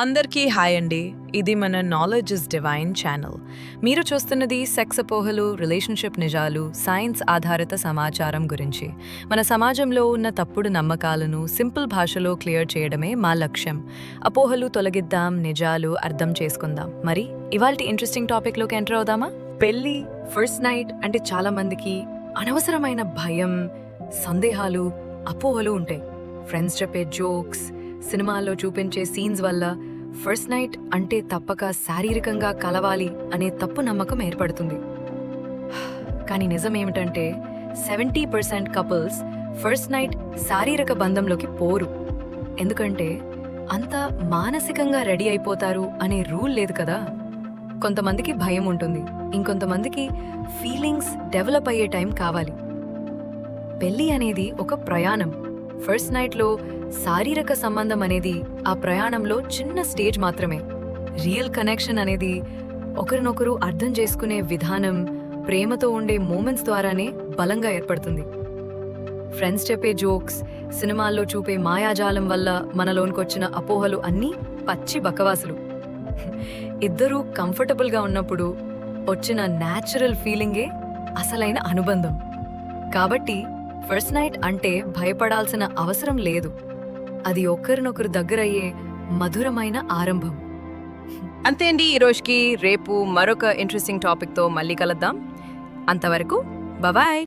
అందరికీ హాయ్ అండి. ఇది మన నాలెడ్జ్ ఇస్ డివైన్ ఛానల్ మీరు చూస్తున్నది సెక్స్ అపోహలు రిలేషన్షిప్ నిజాలు సైన్స్ ఆధారిత సమాచారం గురించి. మన సమాజంలో ఉన్న తప్పుడు నమ్మకాలను సింపుల్ భాషలో క్లియర్ చేయడమే మా లక్ష్యం. అపోహలు తొలగిద్దాం నిజాలు అర్థం చేసుకుందాం. మరి ఇవాల్టి ఇంట్రెస్టింగ్ టాపిక్లోకి ఎంటర్ అవుదామా? పెళ్ళి ఫస్ట్ నైట్ అంటే చాలా మందికి అనవసరమైన భయం సందేహాలు అపోహలు ఉంటాయి. ఫ్రెండ్స్ చెప్పే జోక్స్ సినిమాల్లో చూపించే సీన్స్ వల్ల ఫస్ట్ నైట్ అంటే తప్పక శారీరకంగా కలవాలి అనే తప్పు నమ్మకం ఏర్పడుతుంది. కానీ నిజం ఏమిటంటే seventy percent couples first night శారీరక బంధంలోకి పోరు. ఎందుకంటే అంత మానసికంగా రెడీ అయిపోతారు అనే రూల్ లేదు కదా. కొంతమందికి భయం ఉంటుంది. ఇంకొంతమందికి ఫీలింగ్స్ డెవలప్ అయ్యే టైం కావాలి. పెళ్ళి అనేది ఒక ప్రయాణం. ఫస్ట్ నైట్లో శారీరక సంబంధం అనేది ఆ ప్రయాణంలో చిన్న స్టేజ్ మాత్రమే. రియల్ కనెక్షన్ అనేది ఒకరినొకరు అర్థం చేసుకునే విధానం ప్రేమతో ఉండే మూమెంట్స్ ద్వారానే బలంగా ఏర్పడుతుంది. ఫ్రెండ్స్ చెప్పే జోక్స్ సినిమాల్లో చూపే మాయాజాలం వల్ల మనలోనికొచ్చిన అపోహలు అన్నీ పచ్చి బకవాసులు. ఇద్దరూ కంఫర్టబుల్గా ఉన్నప్పుడు వచ్చిన న్యాచురల్ ఫీలింగే అసలైన అనుబంధం. కాబట్టి ఫస్ట్ నైట్ అంటే భయపడాల్సిన అవసరం లేదు. అది ఒకరినొకరు దగ్గరయ్యే మధురమైన ఆరంభం. అంతే అండి ఈరోజుకి రేపు మరొక ఇంట్రెస్టింగ్ టాపిక్తో మళ్ళీ కలుద్దాం. అంతవరకు బాయ్